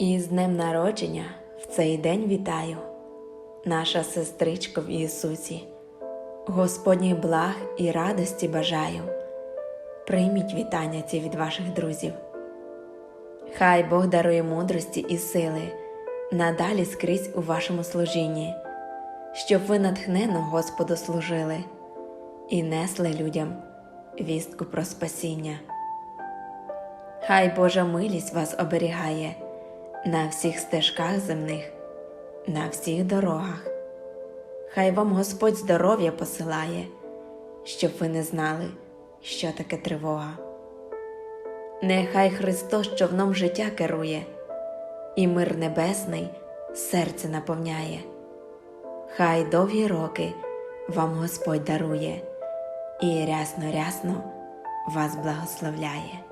І з днем народження в цей день вітаю, наша сестричко в Ісусі, Господніх благ і радості бажаю. Прийміть вітання ці від ваших друзів. Хай Бог дарує мудрості і сили надалі скрізь у вашому служінні, щоб ви натхненно Господу служили і несли людям вістку про спасіння. Хай Божа милість вас оберігає на всіх стежках земних, на всіх дорогах. Хай вам Господь здоров'я посилає, щоб ви не знали, що таке тривога. Нехай Христос човном життя керує, і мир небесний серце наповняє. Хай довгі роки вам Господь дарує, і рясно рясно вас благословляє.